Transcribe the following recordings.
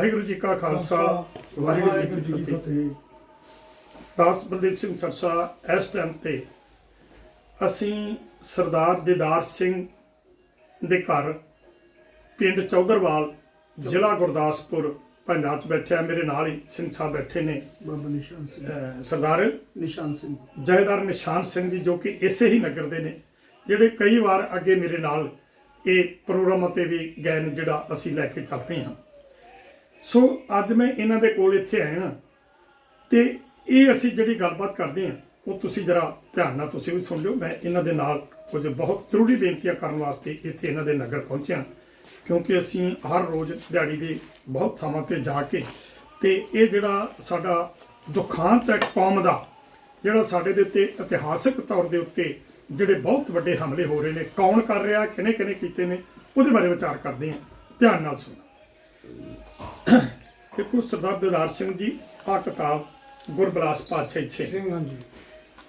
ਵਾਹਿਗੁਰੂ ਜੀ ਕਾ ਖਾਲਸਾ ਵਾਹਿਗੁਰੂ ਜੀ ਕੀ ਫਤਿਹ। ਦਾਸ ਬਲਦੇਵ ਸਿੰਘ ਸਰਸਾ ਇਸ ਟਾਈਮ ਤੇ ਅਸੀਂ ਸਰਦਾਰ ਦਿਦਾਰ ਸਿੰਘ ਦੇ ਘਰ ਪਿੰਡ ਚੌਧਰਵਾਲ ਜ਼ਿਲ੍ਹਾ ਗੁਰਦਾਸਪੁਰ ਪੰਜਾਬ ਚ ਬੈਠੇ ਆ ਮੇਰੇ ਨਾਲ ਹੀ ਸਿੰਘ ਸਾਹਿਬ ਬੈਠੇ ਨੇ ਬਾਬਾ ਨਿਸ਼ਾਨ ਸਿੰਘ। ਸਰਦਾਰ ਨਿਸ਼ਾਨ ਸਿੰਘ। ਜਹੇਦਾਰ ਨਿਸ਼ਾਨ ਸਿੰਘ ਜੀ ਜੋ ਕਿ ਇਸੇ ਹੀ ਨਗਰ ਦੇ ਨੇ ਜਿਹੜੇ ਕਈ ਵਾਰ ਅੱਗੇ ਮੇਰੇ ਨਾਲ ਇਹ ਪ੍ਰੋਗਰਾਮ ਤੇ ਵੀ ਗਏ ਨੇ ਜਿਹੜਾ ਅਸੀਂ ਲੈ ਕੇ ਚੱਲ ਰਹੇ ਹਾਂ। ਸੋ ਅੱਜ ਮੈਂ ਇਹਨਾਂ ਦੇ ਕੋਲ ਇੱਥੇ ਆਇਆ ਹਾਂ ਤੇ ਇਹ ਅਸੀਂ ਜਿਹੜੀ ਗੱਲਬਾਤ ਕਰਦੇ ਹਾਂ, ਉਹ ਤੁਸੀਂ ਜਰਾ ਧਿਆਨ ਨਾਲ ਤੁਸੀਂ ਵੀ ਸੁਣ ਲਿਓ। ਮੈਂ ਇਹਨਾਂ ਦੇ ਨਾਲ ਕੁਝ ਬਹੁਤ ਜ਼ਰੂਰੀ ਬੇਨਤੀਆਂ ਕਰਨ ਵਾਸਤੇ ਇੱਥੇ ਇਹਨਾਂ ਦੇ ਨਗਰ ਪਹੁੰਚਿਆ ਕਿਉਂਕਿ ਅਸੀਂ ਹਰ ਰੋਜ਼ ਦਿਹਾੜੀ ਦੇ ਬਹੁਤ ਥਾਵਾਂ ਤੇ ਜਾ ਕੇ ਤੇ ਇਹ ਜਿਹੜਾ ਸਾਡਾ ਦੁਖਾਂਤ ਹੈ ਕੌਮ ਦਾ, ਜਿਹੜਾ ਸਾਡੇ ਦੇ ਉੱਤੇ ਇਤਿਹਾਸਕ ਤੌਰ ਦੇ ਉੱਤੇ ਜਿਹੜੇ ਬਹੁਤ ਵੱਡੇ ਹਮਲੇ ਹੋ ਰਹੇ ਨੇ, ਕੌਣ ਕਰ ਰਿਹਾ ਕਿਹਨੇ ਕਿਹਨੇ ਕੀਤੇ ਨੇ, ਉਹਦੇ ਬਾਰੇ ਵਿਚਾਰ ਕਰਦੇ ਹਾਂ। ਧਿਆਨ ਨਾਲ ਸੁਣੋ। ਦੇਖੋ ਸਰਦਾਰ ਦਿਦਾਰ ਸਿੰਘ ਜੀ ਆ ਕਿਤਾਬ ਗੁਰਬਲਾਸ ਪਾਤਸ਼ਾਹੀ ਛੇ ਸਿੰਘ ਹਾਂਜੀ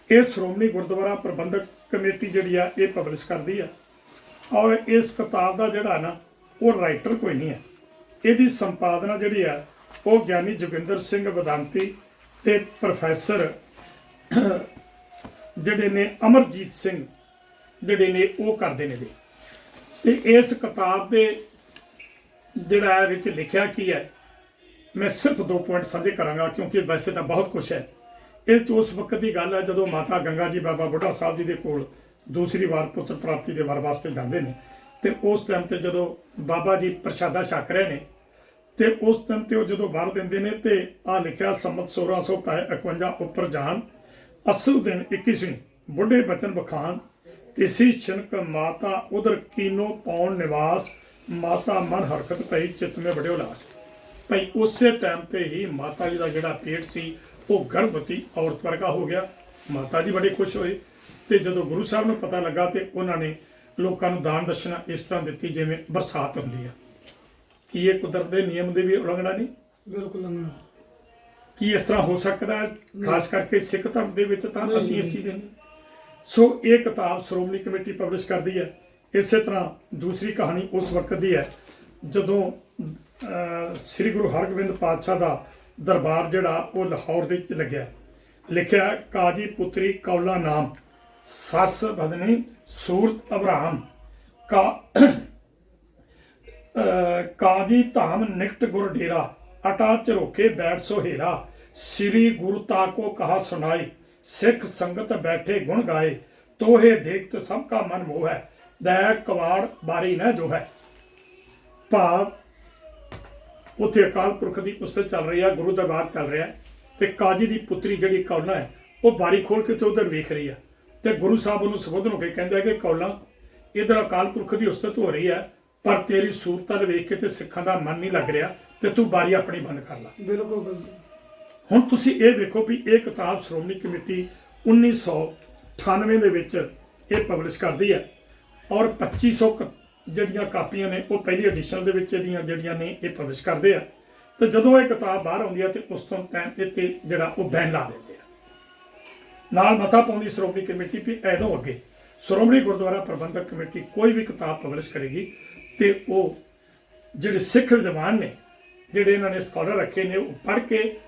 ਇਹ ਸ਼੍ਰੋਮਣੀ ਗੁਰਦੁਆਰਾ ਪ੍ਰਬੰਧਕ ਕਮੇਟੀ ਜਿਹੜੀ ਆ ਇਹ ਪਬਲਿਸ਼ ਕਰਦੀ ਆ। ਔਰ ਇਸ ਕਿਤਾਬ ਦਾ ਜਿਹੜਾ ਨਾ ਉਹ ਰਾਈਟਰ ਕੋਈ ਨਹੀਂ ਹੈ ਇਹਦੀ ਸੰਪਾਦਨਾ ਜਿਹੜੀ ਆ ਉਹ ਗਿਆਨੀ ਜੋਗਿੰਦਰ ਸਿੰਘ ਵਿਦਾਂਤੀ ਤੇ ਪ੍ਰੋਫੈਸਰ ਜਿਹੜੇ ਨੇ ਅਮਰਜੀਤ ਸਿੰਘ ਜਿਹੜੇ ਨੇ ਉਹ ਕਰਦੇ ਨੇ ਜੀ ਤੇ ਇਸ ਕਿਤਾਬ ਦੇ ਜਿਹੜਾ ਵਿੱਚ ਲਿਖਿਆ ਕੀ ਹੈ ਮੈਂ ਸਿਰਫ ਦੋ ਪੁਆਇੰਟ ਸਾਂਝੇ ਕਰਾਂਗਾ ਕਿਉਂਕਿ ਵੈਸੇ ਤਾਂ ਬਹੁਤ ਕੁਝ ਹੈ। ਇਹ 'ਚ ਉਸ ਵਕਤ ਦੀ ਗੱਲ ਹੈ, ਜਦੋਂ ਮਾਤਾ ਗੰਗਾ ਜੀ ਬਾਬਾ ਬੁੱਢਾ ਸਾਹਿਬ ਜੀ ਦੇ ਕੋਲ ਦੂਸਰੀ ਵਾਰ ਪੁੱਤਰ ਪ੍ਰਾਪਤੀ ਦੇ ਵਰ ਵਾਸਤੇ ਜਾਂਦੇ ਨੇ ਤੇ ਉਸ ਟਾਈਮ ਤੇ ਜਦੋਂ ਬਾਬਾ ਜੀ ਪ੍ਰਸ਼ਾਦਾ ਛਕ ਰਹੇ ਨੇ ਤੇ ਉਸ ਟਾਈਮ ਤੇ ਉਹ ਜਦੋਂ ਵਰ ਦਿੰਦੇ ਨੇ ਤੇ ਆ ਲਿਖਿਆ, ਸੰਮਤ 1651 ਉੱਪਰ ਜਾਣ ਅਸੂ ਦਿਨ 21ਵੀਂ ਬੁੱਢੇ ਬਚਨ ਬਖਾਨ, ਤਿਸੀ ਛਿਨਕ ਮਾਤਾ ਉਧਰ ਕੀਨੋ ਪਾਉਣ ਨਿਵਾਸ, ਮਾਤਾ ਮਨ ਹਰਕਤ ਪਈ, ਚਿਤ ਮੇ ਬੜੇ ਉਲਾਸ। ਭਈ ਉਸੇ ਟਾਈਮ ਤੇ ਹੀ ਮਾਤਾ ਜੀ ਦਾ ਜਿਹੜਾ ਪੇਟ ਸੀ ਉਹ ਗਰਭਵਤੀ ਔਰਤ ਵਰਗਾ ਹੋ ਗਿਆ। ਮਾਤਾ ਜੀ ਬੜੇ ਖੁਸ਼ ਹੋਏ ਤੇ ਜਦੋਂ ਗੁਰੂ ਸਾਹਿਬ ਨੂੰ ਪਤਾ ਲੱਗਾ ਤੇ ਉਹਨਾਂ ਨੇ ਲੋਕਾਂ ਨੂੰ ਦਾਨ ਦਸ਼ਨਾ ਇਸ ਤਰ੍ਹਾਂ ਦਿੱਤੀ ਜਿਵੇਂ ਬਰਸਾਤ ਹੁੰਦੀ ਆ। ਕੀ ਇਹ ਕੁਦਰਤ ਦੇ ਨਿਯਮ ਦੇ ਵੀ ਉਲੰਘਣਾ ਨਹੀਂ? ਬਿਲਕੁਲ ਲੰਘਣਾ ਕੀ ਇਸ ਤਰ੍ਹਾਂ ਹੋ ਸਕਦਾ ਹੈ? ਖਾਸ ਕਰਕੇ ਸਿੱਖ ਧਰਮ ਦੇ ਵਿੱਚ ਤਾਂ ਨਹੀਂ, ਅਸੀਂ ਇਸ ਨਹੀਂ। ਚੀਜ਼ ਦੇ ਨਹੀਂ। ਸੋ ਇਹ ਕਿਤਾਬ ਸ਼੍ਰੋਮਣੀ ਕਮੇਟੀ ਪਬਲਿਸ਼ ਕਰਦੀ ਹੈ। ਇਸੇ ਤਰ੍ਹਾਂ ਦੂਸਰੀ ਕਹਾਣੀ ਉਸ ਵਕਤ ਦੀ ਹੈ ਜਦੋਂ ਸ੍ਰੀ ਗੁਰੂ ਹਰਗੋਬਿੰਦ ਪਾਤਸ਼ਾਹ ਦਾ ਦਰਬਾਰ ਜਿਹੜਾ, ਉਹ ਲਾਹੌਰ ਦੇ ਵਿੱਚ ਲੱਗਿਆ। ਲਿਖਿਆ, ਕਾਜੀ ਪੁੱਤਰੀ ਕੌਲਾ ਨਾਮ, ਸੱਸ ਬਦਨੀ ਸੂਰਤ ਅਬਰਾਮ ਕਾ ਕਾਜੀ ਧਾਮ ਨਿਕਟ ਗੁਰ ਡੇਰਾ ਅਟਾ ਚਰੋਕੇ ਬੈਠ ਸੋਹੇਰਾ ਸ੍ਰੀ ਗੁਰੂ ਤਾਕੋ ਕਹਾ ਸੁਨਾਈ ਸਿੱਖ ਸੰਗਤ ਬੈਠੇ ਗੁਣ ਗਾਏ, ਤੋਹੇ ਦੇਖਤ ਸਭ ਕਾ ਮਨ ਮੋਹ ਹੈ ਦੈ ਕਵਾੜ ਬਾਰੀ ਨਾ ਜੋ ਹੈ ਭਾਵ ਉੱਥੇ ਅਕਾਲ ਪੁਰਖ ਦੀ ਉਸਤੇ ਚੱਲ ਰਹੀ ਹੈ ਗੁਰੂ ਦਰਬਾਰ ਚੱਲ ਰਿਹਾ ਤੇ ਕਾਜੀ ਦੀ ਪੁੱਤਰੀ ਜਿਹੜੀ ਕੌਲਾ ਹੈ ਉਹ ਬਾਰੀ ਖੋਲ ਕੇ ਤੇ ਉਧਰ ਵੇਖ ਰਹੀ ਹੈ ਤੇ ਗੁਰੂ ਸਾਹਿਬ ਉਹਨੂੰ ਸੰਬੋਧਨ ਹੋ ਕੇ ਕਹਿੰਦਾ ਕਿ ਕੌਲਾ ਇਧਰ ਅਕਾਲ ਪੁਰਖ ਦੀ ਉਸਤਤ ਹੋ ਰਹੀ ਹੈ ਪਰ ਤੇਰੀ ਸੂਰਤਾਂ ਨੂੰ ਵੇਖ ਕੇ ਤੇ ਸਿੱਖਾਂ ਦਾ ਮਨ ਨਹੀਂ ਲੱਗ ਰਿਹਾ ਤੇ ਤੂੰ ਬਾਰੀ ਆਪਣੀ ਬੰਦ ਕਰ ਲੈ। ਬਿਲਕੁਲ ਹੁਣ ਤੁਸੀਂ ਇਹ ਵੇਖੋ ਵੀ ਇਹ ਕਿਤਾਬ ਸ਼੍ਰੋਮਣੀ ਕਮੇਟੀ 1998 ਦੇ ਵਿੱਚ ਇਹ ਪਬਲਿਸ਼ ਕਰਦੀ ਹੈ ਔਰ 2500 ਕ- ਜਿਹੜੀਆਂ ਕਾਪੀਆਂ ਨੇ ਉਹ ਪਹਿਲੀ ਐਡੀਸ਼ਨ ਦੇ ਵਿੱਚ ਇਹਦੀਆਂ ਜਿਹੜੀਆਂ ਨੇ ਇਹ ਪਬਲਿਸ਼ ਕਰਦੇ ਆ। ਤੇ ਜਦੋਂ ਇਹ ਕਿਤਾਬ ਬਾਹਰ ਆਉਂਦੀ ਆ ਤੇ ਉਸ ਤੋਂ ਟਾਈਮ ਤੇ ਜਿਹੜਾ ਉਹ ਬੈਨ ਲਾ ਦਿੰਦੇ ਆ। ਨਾਲ ਮਤਾ ਪਾਉਂਦੀ ਸ਼੍ਰੋਮਣੀ ਕਮੇਟੀ ਵੀ ਐਦੋਂ ਅੱਗੇ। ਸ਼੍ਰੋਮਣੀ ਗੁਰਦੁਆਰਾ ਪ੍ਰਬੰਧਕ ਕਮੇਟੀ ਕੋਈ ਵੀ ਕਿਤਾਬ ਪਬਲਿਸ਼ ਕਰੇਗੀ ਤੇ ਉਹ ਜਿਹੜੇ ਸਿੱਖ ਵਿਦਵਾਨ ਨੇ ਜਿਹੜੇ ਇਹਨਾਂ ਨੇ ਸਕਾਲਰ ਰੱਖੇ ਨੇ ਉਹ ਪੜ੍ਹ ਕੇ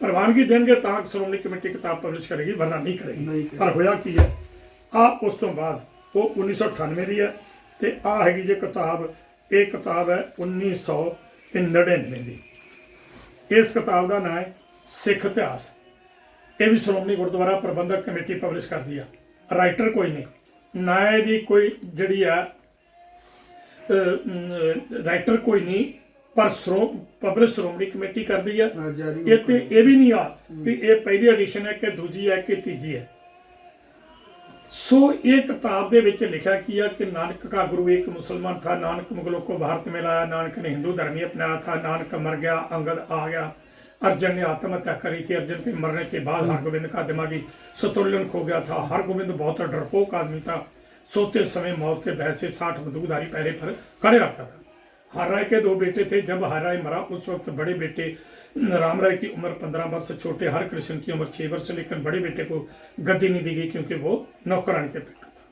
ਪ੍ਰਵਾਨਗੀ ਦੇਣਗੇ ਤਾਂ ਸ਼੍ਰੋਮਣੀ ਕਮੇਟੀ ਕਿਤਾਬ ਪਬਲਿਸ਼ ਕਰੇਗੀ ਵਰਨਾ ਨਹੀਂ ਕਰੇਗੀ। ਪਰ ਹੋਇਆ ਕੀ ਹੈ? ਆ ਉਸ ਤੋਂ ਬਾਅਦ ਉਹ 1998 ਦੀ ਹੈ। ਤੇ ਆ ਹੈਗੀ ਜੇ ਕਿਤਾਬ ਇਹ ਕਿਤਾਬ ਹੈ 1999 ਦੀ। ਇਸ ਕਿਤਾਬ ਦਾ ਨਾਮ ਹੈ ਸਿੱਖ ਇਤਿਹਾਸ। ਇਹ ਵੀ ਸ਼੍ਰੋਮਣੀ ਗੁਰਦੁਆਰਾ ਪ੍ਰਬੰਧਕ ਕਮੇਟੀ ਪਬਲਿਸ਼ ਕਰਦੀ ਆ। ਰਾਈਟਰ ਕੋਈ ਨਹੀਂ। ਨਾ ਇਹਦੀ ਕੋਈ ਜਿਹੜੀ ਆ ਰਾਈਟਰ ਕੋਈ ਨਹੀਂ ਪਰ ਸ਼੍ਰੋ ਪਬਲਿਸ਼ ਸ਼੍ਰੋਮਣੀ ਕਮੇਟੀ ਕਰਦੀ ਆ। ਇਹ ਤੇ ਇਹ ਵੀ ਨਹੀਂ ਆ ਵੀ ਇਹ ਪਹਿਲੀ ਐਡੀਸ਼ਨ ਹੈ ਕਿ ਦੂਜੀ ਹੈ ਕਿ ਤੀਜੀ ਹੈ। ਸੋ ਇਹ ਕਿਤਾਬ ਦੇ ਵਿੱਚ ਲਿਖਿਆ ਕੀ ਹੈ ਕਿ ਨਾਨਕ ਕਾ ਗੁਰੂ ਇੱਕ ਮੁਸਲਮਾਨ ਥਾ ਨਾਨਕ ਮੁਗਲੋं को भारत में लाया नानक ने हिंदू धर्म ही अपनाया था नानक मर गया अंगद आ गया अर्जुन ने आत्महत्या करी थी अर्जुन के मरने के बाद हरगोविंद का दिमागी संतुलन खो गया था हरगोविंद बहुत डरपोक आदमी था सोते समय मौत के भय से साठ बंदूकधारी पहरे पर खड़े रखता था हर राय के दो बेटे थे जब हर राय मरा उस वक्त बड़े बेटे राम राय की उम्र पंद्रह वर्ष छोटे हर कृष्ण की उम्र छह वर्ष लेकिन बड़े बेटे को गद्दी नहीं दी गई क्योंकि वो नौकरानी के बेटा था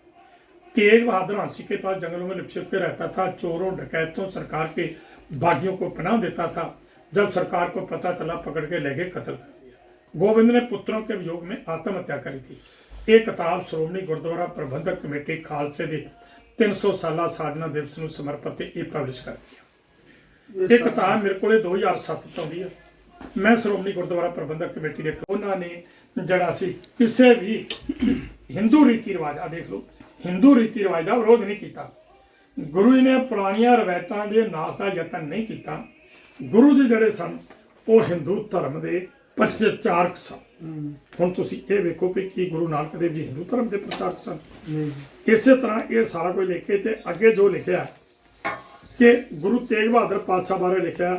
तेग बहादुर हांसी के पास जंगलों में लिपछिप के रहता था चोरों डकैतों सरकार के बागियों को पनाह देता था जब सरकार को पता चला पकड़ के ले गए कत्ल कर दिया गोविंद ने पुत्रों के वियोग में आत्महत्या करी थी ਇਹ ਕਿਤਾਬ ਸ਼੍ਰੋਮਣੀ ਗੁਰਦੁਆਰਾ ਪ੍ਰਬੰਧਕ ਕਮੇਟੀ ਖਾਲਸੇ ਦੇ 300 ਸਾਲਾ ਸਾਜਨਾ ਦਿਵਸ ਨੂੰ ਸਮਰਪਿਤ ਇਹ ਪਬਲਿਸ਼ ਕਰਦੀ ਹੈ ਇਹ ਕਿਤਾਬ ਮੇਰੇ ਕੋਲੇ 2007 ਚ ਆਉਂਦੀ ਹੈ ਮੈਂ ਸ਼੍ਰੋਮਣੀ ਗੁਰਦੁਆਰਾ ਪ੍ਰਬੰਧਕ ਕਮੇਟੀ ਦੇ ਉਹਨਾਂ ਨੇ ਜਿਹੜਾ ਸੀ ਕਿਸੇ ਵੀ ਹਿੰਦੂ ਰੀਤੀ ਰਿਵਾਜ ਆ ਦੇਖ ਲਓ ਹਿੰਦੂ ਰੀਤੀ ਰਿਵਾਜ ਦਾ ਵਿਰੋਧ ਨਹੀਂ ਕੀਤਾ। ਗੁਰੂ ਜੀ ਨੇ ਪੁਰਾਣੀਆਂ ਰਵਾਇਤਾਂ ਦੇ ਨਾਸ ਦਾ ਯਤਨ ਨਹੀਂ ਕੀਤਾ। ਗੁਰੂ ਜੀ ਜਿਹੜੇ ਸਨ ਉਹ ਹਿੰਦੂ ਧਰਮ ਦੇ ਪ੍ਰਚਾਰਕ ਸਨ। ਹੁਣ ਤੁਸੀਂ ਇਹ ਵੇਖੋ ਕਿ ਕੀ ਗੁਰੂ ਨਾਨਕ ਦੇਵ ਜੀ ਹਿੰਦੂ ਧਰਮ ਦੇ ਪ੍ਰਚਾਰਕ ਸਨ। ਇਸੇ ਤਰ੍ਹਾਂ ਇਹ ਸਾਰਾ ਕੁਝ ਲਿਖ ਕੇ ਤੇ ਅੱਗੇ ਜੋ ਲਿਖਿਆ ਕਿ ਗੁਰੂ ਤੇਗ ਬਹਾਦਰ ਪਾਤਸ਼ਾਹ ਬਾਰੇ ਲਿਖਿਆ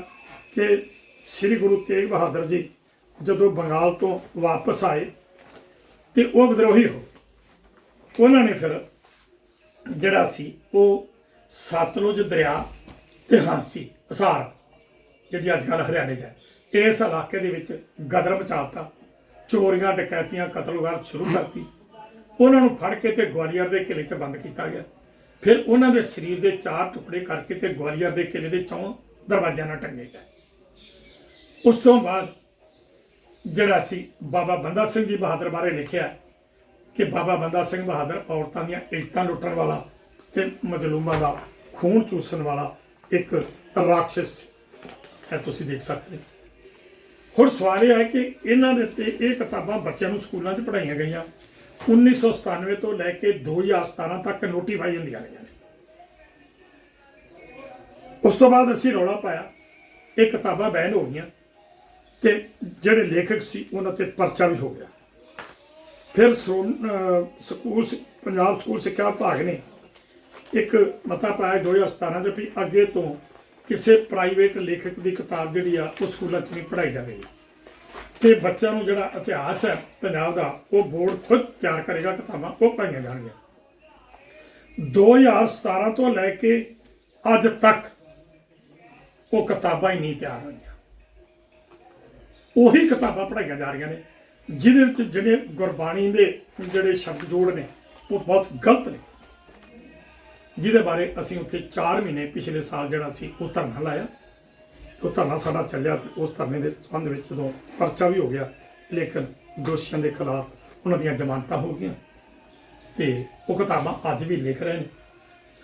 ਕਿ ਸ੍ਰੀ ਗੁਰੂ ਤੇਗ ਬਹਾਦਰ ਜੀ ਜਦੋਂ ਬੰਗਾਲ ਤੋਂ ਵਾਪਸ ਆਏ ਤੇ ਉਹ ਵਿਦਰੋਹੀ ਹੋ ਉਹਨਾਂ ਨੇ ਫਿਰ ਜਿਹੜਾ ਸੀ ਉਹ ਸਤਲੁਜ ਦਰਿਆ ਤੇ ਹਾਂਸੀ ਅਸਾਰ ਜਿਹੜੀ ਅੱਜ ਕੱਲ੍ਹ ਹਰਿਆਣੇ 'ਚ ਹੈ ਇਸ ਇਲਾਕੇ ਦੇ ਵਿੱਚ ਗਦਰ ਮਚਾਤਾ ਚੋਰੀਆਂ, ਡਕੈਤੀਆਂ ਕਤਲਗਾਰ ਸ਼ੁਰੂ ਕਰਤੀ। ਉਹਨਾਂ ਨੂੰ ਫੜ ਕੇ ਤੇ ਗਵਾਲੀਅਰ ਦੇ ਕਿਲੇ 'ਚ ਬੰਦ ਕੀਤਾ ਗਿਆ। ਫਿਰ ਉਹਨਾਂ ਦੇ ਸਰੀਰ ਦੇ ਚਾਰ ਟੁਕੜੇ ਕਰਕੇ ਤੇ ਗਵਾਲੀਅਰ ਦੇ ਕਿਲੇ ਦੇ ਚੌਂ ਦਰਵਾਜ਼ਿਆਂ ਨਾਲ ਟੰਗੇ ਗਏ। ਉਸ ਤੋਂ ਬਾਅਦ ਜਿਹੜਾ ਸੀ ਬਾਬਾ ਬੰਦਾ ਸਿੰਘ ਜੀ ਬਹਾਦਰ ਬਾਰੇ ਲਿਖਿਆ ਕਿ ਬਾਬਾ ਬੰਦਾ ਸਿੰਘ ਬਹਾਦਰ ਔਰਤਾਂ ਦੀਆਂ ਇੱਜ਼ਤਾਂ ਲੁੱਟਣ ਵਾਲਾ ਤੇ ਮਜਲੂਮਾਂ ਦਾ ਖੂਨ ਚੂਸਣ ਵਾਲਾ ਇੱਕ ਰਾਖਸ਼ ਸੀ। ਇਹ ਤੁਸੀਂ ਦੇਖ ਸਕਦੇ ਹੋ। ਹੁਣ ਸਵਾਲ ਇਹ ਹੈ ਕਿ ਇਹਨਾਂ ਦੇ ਉੱਤੇ ਇਹ ਕਿਤਾਬਾਂ ਬੱਚਿਆਂ ਨੂੰ ਸਕੂਲਾਂ 'ਚ ਪੜ੍ਹਾਈਆਂ ਗਈਆਂ। 1997 ਤੋਂ ਲੈ ਕੇ 2017 ਤੱਕ ਨੋਟੀਫਾਈ ਹੁੰਦੀਆਂ ਰਹੀਆਂ ਨੇ। ਉਸ ਤੋਂ ਬਾਅਦ ਅਸੀਂ ਰੌਲਾ ਪਾਇਆ, ਇਹ ਕਿਤਾਬਾਂ ਬੈਨ ਹੋ ਗਈਆਂ ਤੇ ਜਿਹੜੇ ਲੇਖਕ ਸੀ ਉਹਨਾਂ ਤੇ ਪਰਚਾ ਵੀ ਹੋ ਗਿਆ। ਫਿਰ ਸ਼੍ਰੋਮ- ਸਕੂਲ ਸਿ- ਪੰਜਾਬ ਸਕੂਲ ਸਿੱਖਿਆ ਵਿਭਾਗ ਨੇ ਇੱਕ ਮਤਾ ਪਾਇਆ 2017 ਚ ਵੀ ਅੱਗੇ ਤੋਂ ਕਿਸੇ ਪ੍ਰਾਈਵੇਟ ਲੇਖਕ ਦੀ ਕਿਤਾਬ ਜਿਹੜੀ ਆ, ਉਹ ਸਕੂਲਾਂ 'ਚ ਨਹੀਂ ਪੜ੍ਹਾਈ ਜਾਵੇਗੀ ਤੇ ਬੱਚਿਆਂ ਨੂੰ ਜਿਹੜਾ ਇਤਿਹਾਸ ਹੈ ਪੰਜਾਬ ਦਾ, ਉਹ ਬੋਰਡ ਖੁਦ ਤਿਆਰ ਕਰੇਗਾ, ਕਿਤਾਬਾਂ ਉਹ ਪੜ੍ਹਾਈਆਂ ਜਾਣਗੀਆਂ। 2017 ਤੋਂ ਲੈ ਕੇ ਅੱਜ ਤੱਕ ਉਹ ਕਿਤਾਬਾਂ ਹੀ ਨਹੀਂ ਤਿਆਰ ਹੋਈਆਂ। ਉਹੀ ਕਿਤਾਬਾਂ ਪੜ੍ਹਾਈਆਂ ਜਾ ਰਹੀਆਂ ਨੇ, ਜਿਹਦੇ ਵਿੱਚ ਜਿਹੜੇ ਗੁਰਬਾਣੀ ਦੇ ਜਿਹੜੇ ਸ਼ਬਦ ਜੋੜ ਨੇ, ਉਹ ਬਹੁਤ ਗਲਤ ਨੇ। ਜਿਹਦੇ ਬਾਰੇ ਅਸੀਂ ਉੱਥੇ 4 ਮਹੀਨੇ ਪਿਛਲੇ ਸਾਲ ਜਿਹੜਾ ਸੀ ਉਹ ਧਰਨਾ ਲਾਇਆ ਉਹ ਧਰਨਾ ਸਾਡਾ ਚੱਲਿਆ ਤੇ ਉਸ ਧਰਨੇ ਦੇ ਸੰਬੰਧ ਵਿੱਚ ਜਦੋਂ ਪਰਚਾ ਵੀ ਹੋ ਗਿਆ, ਲੇਕਿਨ ਦੋਸ਼ੀਆਂ ਦੇ ਖਿਲਾਫ ਉਹਨਾਂ ਦੀਆਂ ਜ਼ਮਾਨਤਾਂ ਹੋ ਗਈਆਂ ਤੇ ਉਹ ਕਿਤਾਬਾਂ ਅੱਜ ਵੀ ਲਿਖ ਰਹੇ ਨੇ,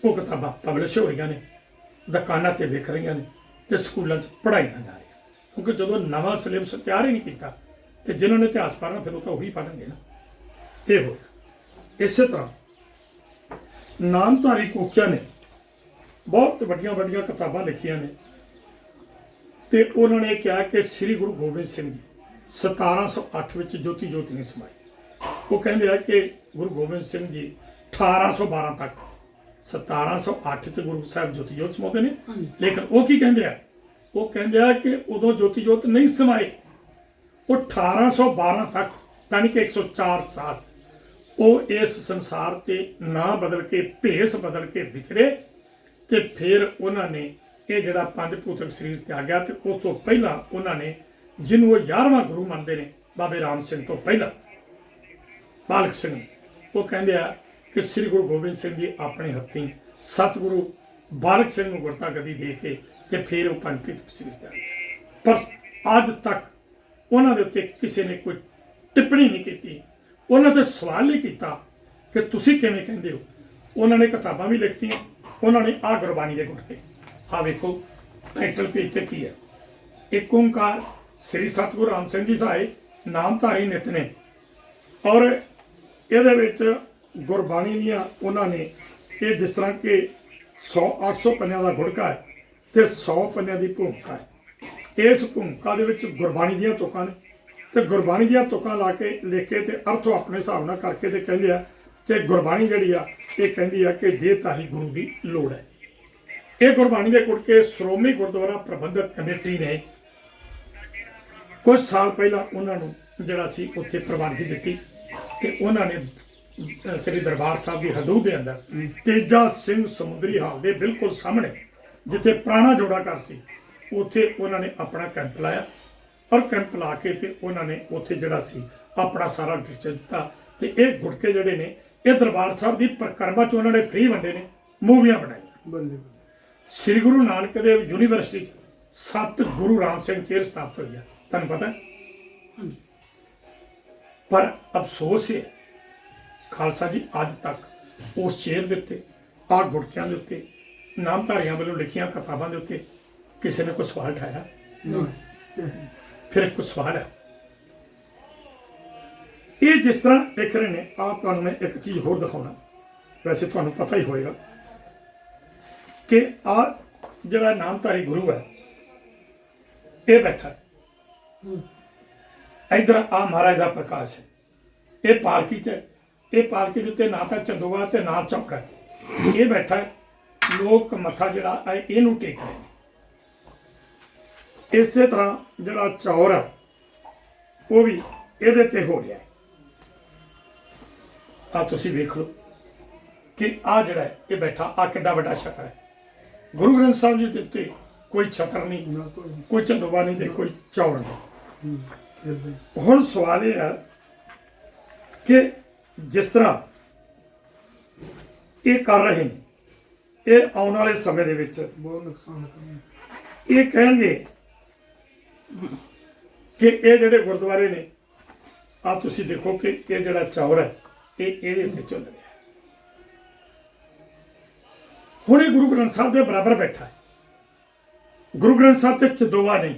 ਉਹ ਕਿਤਾਬਾਂ ਪਬਲਿਸ਼ ਹੋ ਰਹੀਆਂ ਨੇ, ਦੁਕਾਨਾਂ ਤੇ ਵਿਕ ਰਹੀਆਂ ਨੇ ਤੇ ਸਕੂਲਾਂ 'ਚ ਪੜ੍ਹਾਈਆਂ ਜਾ ਰਹੀਆਂ ਕਿਉਂਕਿ ਜਦੋਂ ਨਵਾਂ ਸਿਲੇਬਸ ਤਿਆਰ ਹੀ ਨਹੀਂ ਕੀਤਾ ਤੇ ਜਿਨ੍ਹਾਂ ਨੇ ਇਤਿਹਾਸ ਪੜ੍ਹਨਾ, ਫਿਰ ਉਹ ਤਾਂ ਉਹੀ ਪੜ੍ਹਨਗੇ ਨਾ। ਇਹ ਹੋਇਆ ਇਸੇ ਤਰ੍ਹਾਂ ਨਾਮਧਾਰੀ ਕੋਕਿਆਂ ਨੇ। ਬਹੁਤ ਵੱਡੀਆਂ ਵੱਡੀਆਂ ਕਿਤਾਬਾਂ ਲਿਖੀਆਂ ਨੇ। ਤੇ ਉਹਨਾਂ ਨੇ ਕਿਹਾ ਕਿ ਸ੍ਰੀ ਗੁਰੂ ਗੋਬਿੰਦ ਸਿੰਘ ਜੀ 1708 ਵਿੱਚ ਜੋਤੀ ਜੋਤ ਨਹੀਂ ਸਮਾਈ। ਉਹ ਕਹਿੰਦੇ ਆ ਕਿ ਗੁਰੂ ਗੋਬਿੰਦ ਸਿੰਘ ਜੀ 1812 ਤੱਕ 1708 ਚ ਗੁਰੂ ਸਾਹਿਬ ਜੋਤੀ ਜੋਤ ਸਮਾਉਂਦੇ ਨੇ। ਲੇਕਿਨ ਉਹ ਕੀ ਕਹਿੰਦੇ ਆ? ਉਹ ਕਹਿੰਦੇ ਆ ਕਿ ਉਦੋਂ ਜੋਤੀ ਜੋਤ ਨਹੀਂ ਸਮਾਏ। ਉਹ 1812 ਤੱਕ ਯਾਨੀ ਕਿ 104 ਸਾਲ ਉਹ ਇਸ ਸੰਸਾਰ ਤੇ ਨਾ ਬਦਲ ਕੇ, ਭੇਸ ਬਦਲ ਕੇ ਵਿਚਰੇ ਤੇ ਫਿਰ ਉਹਨਾਂ ਨੇ ਇਹ ਜਿਹੜਾ ਪੰਜ ਭੂਤਕ ਸਰੀਰ ਤਿਆਗਿਆ ਤੇ ਉਸ ਤੋਂ ਪਹਿਲਾਂ ਉਹਨਾਂ ਨੇ ਜਿਹਨੂੰ ਉਹ 11ਵਾਂ ਗੁਰੂ ਮੰਨਦੇ ਨੇ, ਬਾਬੇ ਰਾਮ ਸਿੰਘ ਤੋਂ ਪਹਿਲਾਂ। ਬਾਲਕ ਸਿੰਘ, ਉਹ ਕਹਿੰਦੇ ਆ ਕਿ ਸ੍ਰੀ ਗੁਰੂ ਗੋਬਿੰਦ ਸਿੰਘ ਜੀ ਆਪਣੇ ਹੱਥੀਂ ਸਤਿਗੁਰੂ ਬਾਲਕ ਸਿੰਘ ਨੂੰ ਗੁਰਤਾ ਗਦੀ ਦੇ ਕੇ ਤੇ ਫਿਰ ਉਹ ਪੰਜ ਭੂਤਕ ਸਰੀਰ ਤਿਆਗਿਆ ਪਰ ਅੱਜ ਤੱਕ ਉਹਨਾਂ ਦੇ ਉੱਤੇ ਕਿਸੇ ਨੇ ਕੋਈ ਟਿੱਪਣੀ ਨਹੀਂ ਕੀਤੀ। ਉਹਨਾਂ ਤੇ ਸਵਾਲ ਨਹੀਂ ਕੀਤਾ ਕਿ ਤੁਸੀਂ ਕਿਵੇਂ ਕਹਿੰਦੇ ਹੋ। ਉਹਨਾਂ ਨੇ ਕਿਤਾਬਾਂ ਵੀ ਲਿਖਤੀਆਂ, ਉਹਨਾਂ ਨੇ ਆ ਗੁਰਬਾਣੀ ਦੇ ਗੁਟਕੇ। ਆ ਵੇਖੋ ਟਾਈਟਲ ਪੇਜ ਤੇ ਕੀ ਹੈ। ਇੱਕ ਓੰਕਾਰ ਸ੍ਰੀ ਸਤਿਗੁਰੂ ਰਾਮ ਸਿੰਘ ਜੀ ਸਹਾਇ ਨਾਮਧਾਰੀ ਨਿਤ ਨੇ। ਔਰ ਇਹਦੇ ਵਿੱਚ ਗੁਰਬਾਣੀ ਦੀਆਂ ਉਹਨਾਂ ਨੇ, ਇਹ ਜਿਸ ਤਰ੍ਹਾਂ ਕਿ 100 800 ਪੰਨਿਆਂ ਦਾ ਗੁੜਕਾ ਹੈ ਤੇ 100 ਪੰਨਿਆਂ ਦੀ ਭੂਮਿਕਾ ਹੈ। ਇਸ ਭੂਮਿਕਾ ਦੇ ਵਿੱਚ ਗੁਰਬਾਣੀ ਦੀਆਂ ਤੁਕਾਂ ਨੇ। ਤੇ ਗੁਰਬਾਣੀ ਦੀਆਂ ਤੁਕਾਂ ਲਾ ਕੇ ਲਿਖ ਕੇ ਤੇ ਅਰਥ ਆਪਣੇ ਹਿਸਾਬ ਨਾਲ ਕਰਕੇ ਤੇ ਕਹਿੰਦੇ ਆ ਕਿ ਗੁਰਬਾਣੀ ਜਿਹੜੀ ਆ ਇਹ ਕਹਿੰਦੀ ਆ ਕਿ ਜੇ ਤਾਹੀ ਗੁਰੂ ਦੀ ਲੋੜ ਹੈ। ਇਹ ਗੁਰਬਾਣੀ ਦੇ ਕੁੜਕੇ ਸ਼੍ਰੋਮਣੀ ਗੁਰਦੁਆਰਾ ਪ੍ਰਬੰਧਕ ਕਮੇਟੀ ਨੇ ਕੁਝ ਸਾਲ ਪਹਿਲਾਂ ਉਹਨਾਂ ਨੂੰ ਜਿਹੜਾ ਸੀ ਉੱਥੇ ਪ੍ਰਵਾਨਗੀ ਦਿੱਤੀ ਤੇ ਉਹਨਾਂ ਨੇ ਸ੍ਰੀ ਦਰਬਾਰ ਸਾਹਿਬ ਦੀ ਹਦੂਦ ਦੇ ਅੰਦਰ ਤੇਜਾ ਸਿੰਘ ਸਮੁੰਦਰੀ ਹਾਲ ਦੇ ਬਿਲਕੁਲ ਸਾਹਮਣੇ ਜਿੱਥੇ ਪੁਰਾਣਾ ਜੋੜਾ ਘਰ ਸੀ ਉੱਥੇ ਉਹਨਾਂ ਨੇ ਆਪਣਾ ਕੈਂਪ ਲਾਇਆ। ਔਰ ਕੈਂਪ ਲਾ ਕੇ ਤੇ ਉਹਨਾਂ ਨੇ ਉੱਥੇ ਜਿਹੜਾ ਸੀ ਆਪਣਾ ਸਾਰਾ ਡਿਸਟ੍ਰਿਕਟ ਦਿੱਤਾ। ਤੇ ਇਹ ਗੁਟਕੇ ਜਿਹੜੇ ਨੇ ਇਹ ਦਰਬਾਰ ਸਾਹਿਬ ਦੀ ਪ੍ਰਕਰਮਾ ਚ ਉਹਨਾਂ ਨੇ ਫ੍ਰੀ ਵੰਡੇ ਨੇ ਮੂਵੀਆਂ ਬਣਾਈਆਂ। ਬੱਲੇ ਸ੍ਰੀ ਗੁਰੂ ਨਾਨਕ ਦੇਵ ਯੂਨੀਵਰਸਿਟੀ 'ਚ ਸਤ ਗੁਰੂ ਰਾਮ ਸਿੰਘ ਚੇਰ ਸਥਾਪਿਤ ਹੋਈ ਹੈ ਤੁਹਾਨੂੰ ਪਤਾ? ਪਰ ਅਫਸੋਸ ਹੈ ਖਾਲਸਾ ਜੀ ਅੱਜ ਤੱਕ ਉਸ ਚੇਰ ਦੇ ਉੱਤੇ ਆ ਗੁਰਕਿਆਂ ਦੇ ਉੱਤੇ ਨਾਮਧਾਰੀਆਂ ਵੱਲੋਂ ਲਿਖੀਆਂ ਕਿਤਾਬਾਂ ਦੇ ਉੱਤੇ ਕਿਸੇ ਨੇ ਕੋਈ ਸਵਾਲ ਉਠਾਇਆ ਨਹੀਂ ਫਿਰ ਇੱਕ ਸਵਾਲ ਹੈ। ਇਹ ਜਿਸ ਤਰ੍ਹਾਂ ਲਿਖ ਰਹੇ ਨੇ ਆ ਤੁਹਾਨੂੰ ਮੈਂ ਇੱਕ ਚੀਜ਼ ਹੋਰ ਦਿਖਾਉਣਾ। ਵੈਸੇ ਤੁਹਾਨੂੰ ਪਤਾ ਹੀ ਹੋਏਗਾ ਕਿ ਆ ਜਿਹੜਾ ਨਾਮਧਾਰੀ ਗੁਰੂ ਹੈ, ਇਹ ਬੈਠਾ ਹੈ। ਇਧਰ ਆ ਮਹਾਰਾਜ ਦਾ ਪ੍ਰਕਾਸ਼ ਹੈ। ਇਹ ਪਾਲਕੀ ਚ ਹੈ। ਇਹ ਪਾਲਕੀ ਦੇ ਉੱਤੇ ਨਾ ਤਾਂ ਚੰਦੋਆ ਤੇ ਨਾ ਚੌਕ ਹੈ। ਇਹ ਬੈਠਾ ਲੋਕ ਮੱਥਾ ਜਿਹੜਾ ਹੈ, ਇਹਨੂੰ ਟੇਕ ਰਹੇ ਇਸੇ ਤਰ੍ਹਾਂ ਜਿਹੜਾ ਚੌਰ ਹੈ ਉਹ ਵੀ ਇਹਦੇ ਤੇ ਹੋ ਰਿਹਾ ਹੈ। ਆ ਤੁਸੀਂ ਵੇਖ ਲਓ ਕਿ ਆ ਜਿਹੜਾ ਇਹ ਬੈਠਾ ਆ ਕਿੱਡਾ ਵੱਡਾ ਛਤਰ ਹੈ। ਗੁਰੂ ਗ੍ਰੰਥ ਸਾਹਿਬ ਜੀ ਦੇ ਉੱਤੇ ਕੋਈ ਛਤਰ ਨਹੀਂ ਕੋਈ ਚੰਦੋਬਾ ਨਹੀਂ ਤੇ ਕੋਈ ਚੌੜ ਨਹੀਂ। ਹੁਣ ਸਵਾਲ ਇਹ ਹੈ ਕਿ ਜਿਸ ਤਰ੍ਹਾਂ ਇਹ ਕਰ ਰਹੇ ਨੇ ਇਹ ਆਉਣ ਵਾਲੇ ਸਮੇਂ ਦੇ ਵਿੱਚ ਬਹੁਤ ਨੁਕਸਾਨ ਕਰਨਾ ਇਹ ਕਹਿਣਗੇ ਕਿ ਇਹ ਜਿਹੜੇ ਗੁਰਦੁਆਰੇ ਨੇ ਆ ਤੁਸੀਂ ਦੇਖੋ ਕਿ ਇਹ ਜਿਹੜਾ ਚੌਰ ਹੈ ਇਹ ਇਹਦੇ ਉੱਤੇ ਚੱਲ ਰਿਹਾ ਹੈ। ਹੁਣ ਇਹ ਗੁਰੂ ਗ੍ਰੰਥ ਸਾਹਿਬ ਦੇ ਬਰਾਬਰ ਬੈਠਾ ਹੈ। ਗੁਰੂ ਗ੍ਰੰਥ ਸਾਹਿਬ ਤੇ ਚਦੋਆ ਨਹੀਂ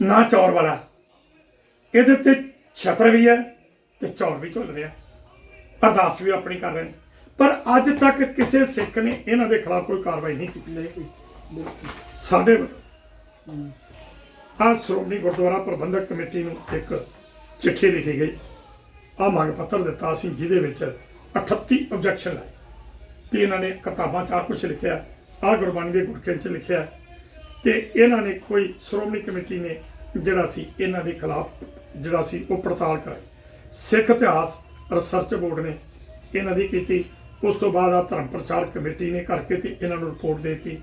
ਨਾ ਚੌਰ ਵਾਲਾ। ਇਹਦੇ ਤੇ ਛਤਰ ਵੀ ਹੈ ਤੇ ਚੌਰ ਵੀ ਝੁੱਲ ਰਿਹਾ ਅਰਦਾਸ ਵੀ ਆਪਣੀ ਕਰ ਰਹੇ ਨੇ। ਪਰ ਅੱਜ ਤੱਕ ਕਿਸੇ ਸਿੱਖ ਨੇ ਇਹਨਾਂ ਦੇ ਖਿਲਾਫ ਕੋਈ ਕਾਰਵਾਈ ਨਹੀਂ ਕੀਤੀ। ਸਾਡੇ ਆ ਸ਼੍ਰੋਮਣੀ ਗੁਰਦੁਆਰਾ ਪ੍ਰਬੰਧਕ ਕਮੇਟੀ ਨੂੰ ਇੱਕ ਚਿੱਠੀ ਲਿਖੀ ਗਈ। ਆ ਮੰਗ ਪੱਤਰ ਦਿੱਤਾ ਸੀ, ਜਿਹਦੇ ਵਿੱਚ 38 ਆਬਜੈਕਸ਼ਨ ਲਾਏ ਵੀ ਇਹਨਾਂ ਨੇ ਕਿਤਾਬਾਂ 'ਚ ਆ ਕੁਝ ਲਿਖਿਆ ਆ ਗੁਰਬਾਣੀ ਦੇ ਗੁਰਕਿਆਂ 'ਚ ਲਿਖਿਆ ਤੇ ਇਹਨਾਂ ਨੇ ਕੋਈ ਸ਼੍ਰੋਮਣੀ ਕਮੇਟੀ ਨੇ ਜਿਹੜਾ ਸੀ, ਇਹਨਾਂ ਦੇ ਖਿਲਾਫ ਜਿਹੜਾ ਸੀ, ਉਹ ਪੜਤਾਲ ਕਰਾਈ। ਸਿੱਖ ਇਤਿਹਾਸ ਰਿਸਰਚ ਬੋਰਡ ਨੇ ਇਹਨਾਂ ਦੀ ਕੀਤੀ। ਉਸ ਤੋਂ ਬਾਅਦ ਆ ਧਰਮ ਪ੍ਰਚਾਰ ਕਮੇਟੀ ਨੇ ਕਰਕੇ ਤੇ ਇਹਨਾਂ ਨੂੰ ਰਿਪੋਰਟ ਦੇਤੀ।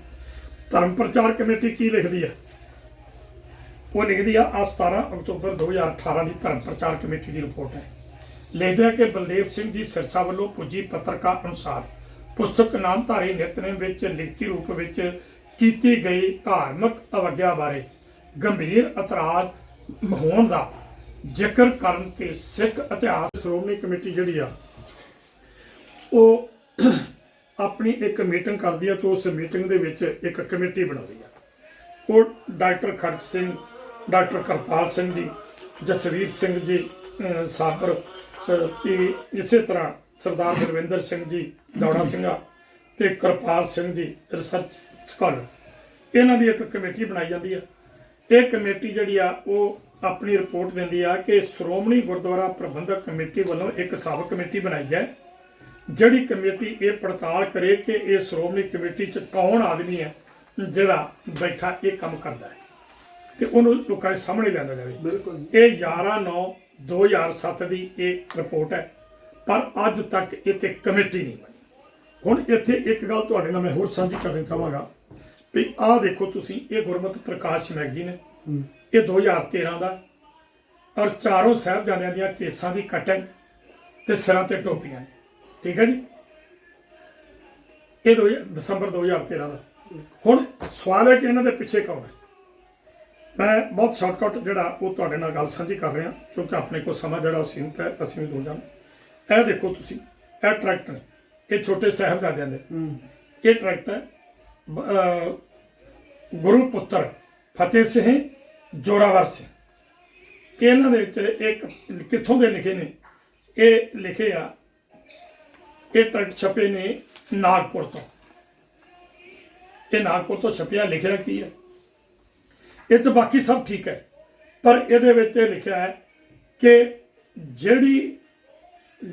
ਧਰਮ ਪ੍ਰਚਾਰ ਕਮੇਟੀ ਕੀ ਲਿਖਦੀ ਹੈ? ਉਹ ਲਿਖਦੀ ਆ ਆ 17 ਅਕਤੂਬਰ 2018 ਦੀ ਧਰਮ ਪ੍ਰਚਾਰ ਕਮੇਟੀ ਦੀ ਰਿਪੋਰਟ ਹੈ। ਲਿਖਦਾ ਕਿ ਬਲਦੇਵ ਸਿੰਘ ਜੀ ਸਿਰਸਾ ਵੱਲੋਂ ਪੁੱਜੀ ਪੱਤਰਕਾਰ ਅਨੁਸਾਰ ਪੁਸਤਕ ਨਾਮਧਾਰੀ ਨਿਤਨੇਮ ਵਿੱਚ ਲਿਖਤੀ ਰੂਪ ਵਿੱਚ ਕੀਤੀ ਗਈ ਧਾਰਮਿਕ ਅਵਗਿਆ ਬਾਰੇ ਗੰਭੀਰ ਇਤਰਾਜ਼ ਹੋਣ ਦਾ ਜ਼ਿਕਰ ਕਰਨ ਤੇ ਸਿੱਖ ਇਤਿਹਾਸ ਸ਼੍ਰੋਮਣੀ ਕਮੇਟੀ ਜਿਹੜੀ ਆ, ਉਹ ਆਪਣੀ ਇੱਕ ਮੀਟਿੰਗ ਕਰਦੀ ਆ ਤੇ ਉਸ ਮੀਟਿੰਗ ਦੇ ਵਿੱਚ ਇੱਕ ਕਮੇਟੀ ਬਣਾਉਂਦੀ ਆ। ਉਹ ਡਾਕਟਰ ਖੜਕ ਸਿੰਘ ਡਾਕਟਰ ਕਰਪਾਲ ਸਿੰਘ ਜੀ, ਜਸਵੀਰ ਸਿੰਘ ਜੀ, ਅਹ, ਸਾਬਰ ਤੇ ਇਸੇ ਤਰ੍ਹਾਂ ਸਰਦਾਰ ਗੁਰਵਿੰਦਰ ਸਿੰਘ ਜੀ, ਦੌੜਾ ਸਿੰਘਾ ਤੇ ਕਰਪਾਲ ਸਿੰਘ ਜੀ, ਰਿਸਰਚ ਸਕਾਲਰ। ਇਹਨਾਂ ਦੀ ਇੱਕ ਕਮੇਟੀ ਬਣਾਈ ਜਾਂਦੀ ਹੈ ਇਹ ਕਮੇਟੀ ਜਿਹੜੀ ਆ, ਉਹ ਆਪਣੀ ਰਿਪੋਰਟ ਦਿੰਦੀ ਆ ਕਿ ਸ਼੍ਰੋਮਣੀ ਗੁਰਦੁਆਰਾ ਪ੍ਰਬੰਧਕ ਕਮੇਟੀ ਵੱਲੋਂ ਇੱਕ ਸਬ ਕਮੇਟੀ ਬਣਾਈ ਜਾਏ, ਜਿਹੜੀ ਕਮੇਟੀ ਇਹ ਪੜਤਾਲ ਕਰੇ ਕਿ ਇਹ ਸ਼੍ਰੋਮਣੀ ਕਮੇਟੀ ਚ ਕੌਣ ਆਦਮੀ ਹੈ ਜਿਹੜਾ ਬੈਠਾ ਇਹ ਕੰਮ ਕਰਦਾ ਹੈ। ਤੇ ਉਹਨੂੰ ਲੋਕਾਂ ਦੇ ਸਾਹਮਣੇ ਲਿਆਂਦਾ ਜਾਵੇ। ਬਿਲਕੁਲ। ਇਹ 11 9 2007 ਦੀ ਇਹ ਰਿਪੋਰਟ ਹੈ ਪਰ ਅੱਜ ਤੱਕ ਇੱਥੇ ਕਮੇਟੀ ਨਹੀਂ ਬਣੀ। ਹੁਣ ਇੱਥੇ ਇੱਕ ਗੱਲ ਤੁਹਾਡੇ ਨਾਲ ਮੈਂ ਹੋਰ ਸਾਂਝੀ ਕਰਨੀ ਚਾਹਾਂਗਾ ਵੀ ਆਹ ਦੇਖੋ ਤੁਸੀਂ ਇਹ ਗੁਰਮਤਿ ਪ੍ਰਕਾਸ਼ ਮੈਗਜ਼ੀਨ ਹੈ। ਇਹ 2013 ਦਾ ਔਰ ਚਾਰੋਂ ਸਾਹਿਬਜ਼ਾਦਿਆਂ ਦੀਆਂ ਕੇਸਾਂ ਦੀ ਕਟਿੰਗ ਤੇ ਸਿਰਾਂ ਤੇ ਟੋਪੀਆਂ ਠੀਕ ਹੈ ਜੀ? ਇਹ ਦੋ ਦਸੰਬਰ 2013 ਦਾ। ਹੁਣ ਸਵਾਲ ਹੈ ਕਿ ਇਹਨਾਂ ਦੇ ਪਿੱਛੇ ਕੌਣ ਹੈ? ਮੈਂ ਬਹੁਤ ਸ਼ਾਰਟਕਟ ਜਿਹੜਾ ਉਹ ਤੁਹਾਡੇ ਨਾਲ ਗੱਲ ਸਾਂਝੀ ਕਰ ਰਿਹਾ ਕਿਉਂਕਿ ਆਪਣੇ ਕੋਲ ਸਮਾਂ ਜਿਹੜਾ ਉਹ ਸੀਮਤ ਹੈ ਅਸੀਂ ਵੀ ਦੋ ਜਾਣ। ਇਹ ਦੇਖੋ ਤੁਸੀਂ ਇਹ ਟਰੈਕਟਰ ਇਹ ਛੋਟੇ ਸਾਹਿਬਜ਼ਾਦਿਆਂ ਦੇ। ਇਹ ਟਰੈਕਟ ਹੈ ਬ- ਅਹ ਗੁਰੂ ਪੁੱਤਰ ਫਤਿਹ ਸਿੰਘ ਜੋਰਾਵਰ ਸਿੰਘ। ਇਹਨਾਂ ਦੇ ਵਿੱਚ ਇੱਕ ਕਿੱਥੋਂ ਦੇ ਲਿਖੇ ਨੇ? ਇਹ ਲਿਖੇ ਆ ਇਹ ਟਰੈਕਟ ਛਪੇ ਨੇ ਨਾਗਪੁਰ ਤੋਂ। ਇਹ ਨਾਗਪੁਰ ਤੋਂ ਛਪਿਆ ਲਿਖਿਆ ਕੀ ਹੈ? ਇਹ ਚ ਬਾਕੀ ਸਭ ਠੀਕ ਹੈ। ਪਰ ਇਹਦੇ ਵਿੱਚ ਇਹ ਲਿਖਿਆ ਹੈ ਕਿ ਜਿਹੜੀ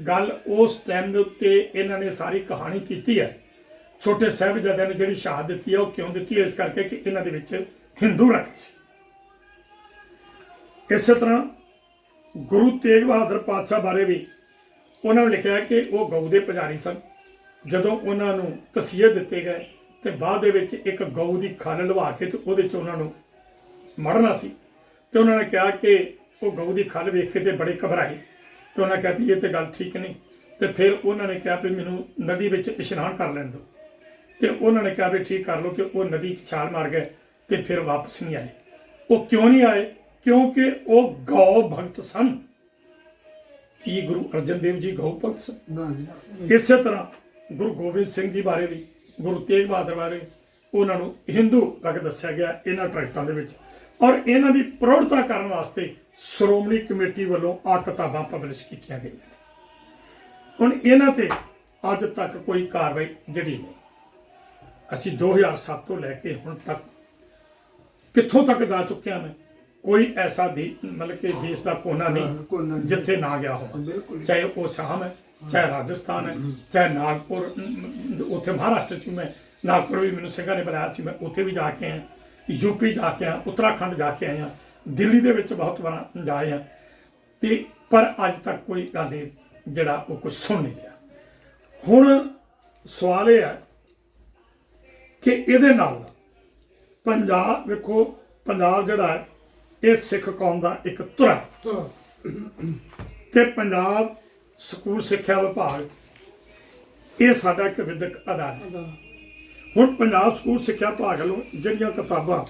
ਗੱਲ ਉਸ ਟਾਈਮ ਦੇ ਉੱਤੇ ਇਹਨਾਂ ਨੇ ਸਾਰੀ ਕਹਾਣੀ ਕੀਤੀ ਹੈ, ਛੋਟੇ ਸਾਹਿਬਜ਼ਾਦਿਆਂ ਨੇ ਜਿਹੜੀ ਸ਼ਹਾਦਤ ਦਿੱਤੀ ਹੈ, ਉਹ ਕਿਉਂ ਦਿੱਤੀ ਹੈ? ਇਸ ਕਰਕੇ ਕਿ ਇਹਨਾਂ ਦੇ ਵਿੱਚ ਹਿੰਦੂ ਰਕਤ ਸੀ ਇਸੇ ਤਰ੍ਹਾਂ ਗੁਰੂ ਤੇਗ ਬਹਾਦਰ ਪਾਤਸ਼ਾਹ ਬਾਰੇ ਵੀ ਉਹਨਾਂ ਨੇ ਲਿਖਿਆ ਹੈ ਕਿ ਉਹ ਗਊ ਦੇ ਪੁਜਾਰੀ ਸਨ। ਜਦੋਂ ਉਹਨਾਂ ਨੂੰ ਤਸੀਹੇ ਦਿੱਤੇ ਗਏ, ਤੇ ਬਾਅਦ ਦੇ ਵਿੱਚ ਇੱਕ ਗਊ ਦੀ ਖਲ ਲਵਾ ਕੇ ਤੇ ਉਹਦੇ 'ਚ ਉਹਨਾਂ ਨੂੰ ਮੜਨਾ ਸੀ। ਤੇ ਉਹਨਾਂ ਨੇ ਕਿਹਾ ਕਿ ਉਹ ਗਊ ਦੀ ਖਲ ਵੇਖ ਕੇ ਤੇ ਬੜੇ ਘਬਰਾਏ ਤੇ ਉਹਨਾਂ ਕਿਹਾ ਵੀ ਇਹ ਤੇ ਗੱਲ ਠੀਕ ਨਹੀਂ। ਤੇ ਫਿਰ ਉਹਨਾਂ ਨੇ ਕਿਹਾ ਵੀ ਮੈਨੂੰ ਨਦੀ ਵਿੱਚ ਇਸ਼ਨਾਨ ਕਰ ਲੈਣ ਦਿਓ। ਤੇ ਉਹਨਾਂ ਨੇ ਕਿਹਾ ਵੀ ਠੀਕ ਕਰ ਲਓ ਤੇ ਉਹ ਨਦੀ 'ਚ ਛਾਲ ਮਾਰ ਗਏ ਤੇ ਫਿਰ ਵਾਪਸ ਨਹੀਂ ਆਏ। ਉਹ ਕਿਉਂ ਨਹੀਂ ਆਏ? ਕਿਉਂਕਿ ਉਹ ਗौ ਭਗਤ ਸਨ। ਕੀ ਗੁਰੂ ਅਰਜਨ ਦੇਵ ਜੀ ਗਊ ਭਗਤ ਸਨ। ਇਸੇ ਤਰ੍ਹਾਂ ਗੁਰੂ ਗੋਬਿੰਦ ਸਿੰਘ ਜੀ ਬਾਰੇ ਵੀ ਗੁਰੂ ਤੇਗ ਬਹਾਦਰ ਬਾਰੇ ਉਹਨਾਂ ਨੂੰ ਹਿੰਦੂ ਲੱਗ ਦੱਸਿਆ ਗਿਆ ਇਹਨਾਂ ਟਰੈਕਟਾਂ ਦੇ ਵਿੱਚ। ਔਰ ਇਹਨਾਂ ਦੀ ਪ੍ਰੌੜਤਾ ਕਰਨ ਵਾਸਤੇ ਸ਼੍ਰੋਮਣੀ ਕਮੇਟੀ ਵੱਲੋਂ ਆ ਕਿਤਾਬਾਂ ਪਬਲਿਸ਼ ਕੀਤੀਆਂ ਗਈਆਂ ਹੁਣ ਇਹਨਾਂ ਤੇ ਅੱਜ ਤੱਕ ਕੋਈ ਕਾਰਵਾਈ ਜਿਹੜੀ ਨਹੀਂ। ਅਸੀਂ 2007 ਤੋਂ ਲੈ ਕੇ ਹੁਣ ਤੱਕ ਕਿੱਥੋਂ ਤੱਕ ਜਾ ਚੁੱਕਿਆ ਮੈਂ ਕੋਈ ਐਸਾ ਦੀ ਮਤਲਬ ਕਿ ਦੇਸ਼ ਦਾ ਕੋਨਾ ਨਹੀਂ। ਜਿੱਥੇ ਨਾ ਗਿਆ ਹੋਵਾਂ। ਚਾਹੇ ਉਹ ਸ਼ਾਮ ਹੈ ਚਾਹੇ ਰਾਜਸਥਾਨ ਹੈ ਚਾਹੇ ਨਾਗਪੁਰ ਉੱਥੇ ਮਹਾਰਾਸ਼ਟਰ ਚ ਮੈਂ ਨਾਗਪੁਰ ਵੀ ਮੈਨੂੰ ਸਿੰਘਾਂ ਨੇ ਬੁਲਾਇਆ ਸੀ ਮੈਂ ਉੱਥੇ ਵੀ ਜਾ ਕੇ ਆਇਆ। ਯੂਪੀ ਜਾ ਕੇ ਆਇਆ ਉੱਤਰਾਖੰਡ ਜਾ ਕੇ ਆਇਆ ਦਿੱਲੀ ਦੇ ਵਿੱਚ ਬਹੁਤ ਵਾਰ ਜਾਏ ਆ ਤੇ ਪਰ ਅੱਜ ਤੱਕ ਕੋਈ ਗੱਲ ਨਹੀਂ ਜਿਹੜਾ ਉਹ ਕੁਝ ਸੁਣ ਨਹੀਂ ਰਿਹਾ। ਹੁਣ ਸਵਾਲ ਇਹ ਹੈ ਕਿ ਇਹਦੇ ਨਾਲ ਪੰਜਾਬ ਵੇਖੋ ਪੰਜਾਬ ਜਿਹੜਾ ਹੈ ਇਹ ਸਿੱਖ ਕੌਮ ਦਾ ਇੱਕ ਧੁਰਾ ਤਾਂ ਪੰਜਾਬ ਸਕੂਲ ਸਿੱਖਿਆ ਵਿਭਾਗ ਇਹ ਸਾਡਾ ਇੱਕ ਵਿਦਿਅਕ ਅਦਾਰਾ ਹੈ। ਹੁਣ ਪੰਜਾਬ ਸਕੂਲ ਸਿੱਖਿਆ ਵਿਭਾਗ ਵੱਲੋਂ ਜਿਹੜੀਆਂ ਕਿਤਾਬਾਂ